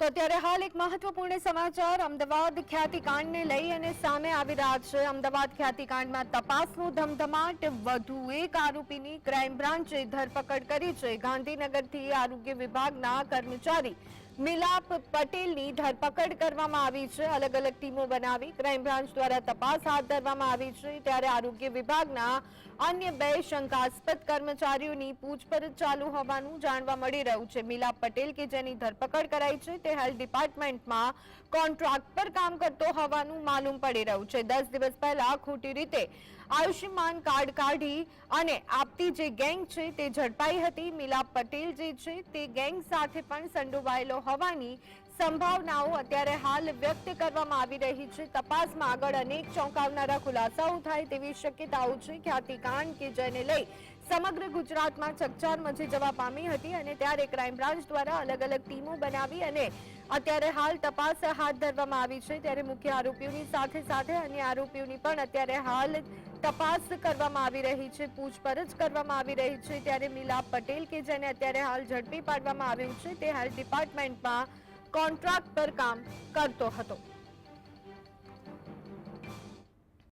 તો અત્યારે હાલ એક મહત્વપૂર્ણ સમાચાર. અમદાવાદ ખ્યાતિકાંડને લઈ અને સામે આવી રહ્યા છે. અમદાવાદ ખ્યાતિકાંડમાં તપાસનો ધમધમાટ, વધુ એક આરોપીની ક્રાઇમ બ્રાન્ચે ધરપકડ કરી છે. ગાંધીનગરથી આરોગ્ય વિભાગના કર્મચારી મિલાપ પટેલની ધરપકડ કરવામાં આવી છે. અલગ અલગ ટીમો બનાવી ક્રાઇમ બ્રાન્ચ દ્વારા તપાસ હાથ ધરવામાં આવી છે. ત્યારે આરોગ્ય વિભાગના અન્ય બે શંકાસ્પદ કર્મચારીઓની પૂછપરછ ચાલુ હોવાનું જાણવા મળી રહ્યું છે. મિલાપ પટેલ કે જેની ધરપકડ કરાઈ છે તે હેલ્થ ડિપાર્ટમેન્ટમાં કોન્ટ્રાક્ટ પર કામ કરતો હોવાનું માલુમ પડી રહ્યું છે. દસ દિવસ પહેલા ખોટી રીતે આયુષ્યમાન કાર્ડ કાઢી અને આપતી જે ગેંગ છે તે ઝડપાઈ હતી. મિલાપ પટેલ જે છે તે ગેંગ સાથે પણ સંડોવાયેલો હોવાની સંભાવનાઓ અત્યારે હાલ વ્યક્ત કરવામાં આવી રહી છે. તપાસમાં આગળ અનેક ચોંકાવનારા ખુલાસાઓ થાય તેવી શક્યતાઓ છે. ખ્યાતિકાંડ કે જેને લઈ સમગ્ર ગુજરાતમાં ચકચાર મચી જવા પામી હતી અને ત્યારે ક્રાઇમ બ્રાન્ચ દ્વારા અલગ અલગ ટીમો બનાવી અને અત્યારે હાલ તપાસ હાથ ધરવામાં આવી છે. ત્યારે મુખ્ય આરોપીઓની સાથે સાથે અન્ય આરોપીઓની પણ અત્યારે હાલ તપાસ કરવામાં આવી રહી છે, પૂછપરછ કરવામાં આવી રહી છે. ત્યારે મિલા પટેલ કે જેને અત્યારે હાલ ઝડપી પાડવામાં આવ્યું છે, તે હેલ્થ ડિપાર્ટમેન્ટમાં કોન્ટ્રાક્ટ પર કામ કરતો હતો.